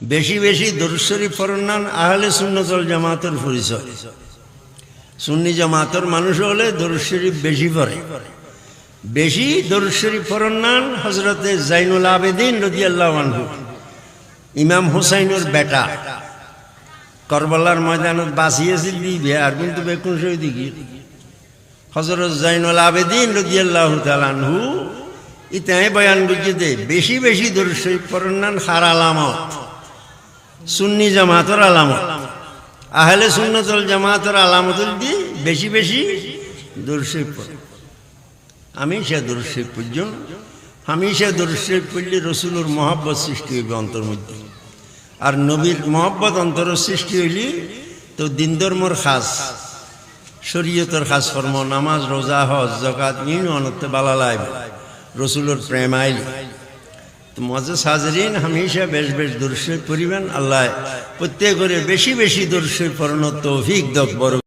বেশি বেশি দরুশরী ফরনান আহলে সুন্নতল জামাতের পরিচয়। সুন্নি জামাতের মানুষ হলে দরুশরী বেশি পড়ে। বেশি দরুশরী ফরনান হজরতে জাইনুল আবেদিন রদিয়াল্লাহ ইমাম হুসাইনের বেটা। করবলার ময়দানত বাঁচিয়েছিল আর কিন্তু বেকুন সই দিকে হজরত জাইনুল আবেদিন রদিয়াল্লাহ তালানহু ইতাই বয়ান বুঝে দে বেশি বেশি দরুশরী ফরনান হার আলামত সুন্নি জামাতর আলামত। আহলে সুন্নতল জামাতর আলামতুল দি বেশি বেশি দর্শক আমি সে দর্শক পর্যন্ত আমি সে দর্শক পড়লে রসুলোর মহাব্বত সৃষ্টি হইবে অন্তর মধ্যে। আর নবীর মহব্বত অন্তর সৃষ্টি হইলি তো দিন ধর্মর খাস, শরীয়তর খাস কর্ম নামাজ, রোজা, হজ জকাত ইন অনত্তে বালা লাইব। রসুলোর প্রেম আইলি। তো মজা সাজরিন, হামেশা বেশ বেশ দর্শক পরিবেন আল্লাহ প্রত্যেক করে বেশি বেশি দর্শক পরণত দক বড়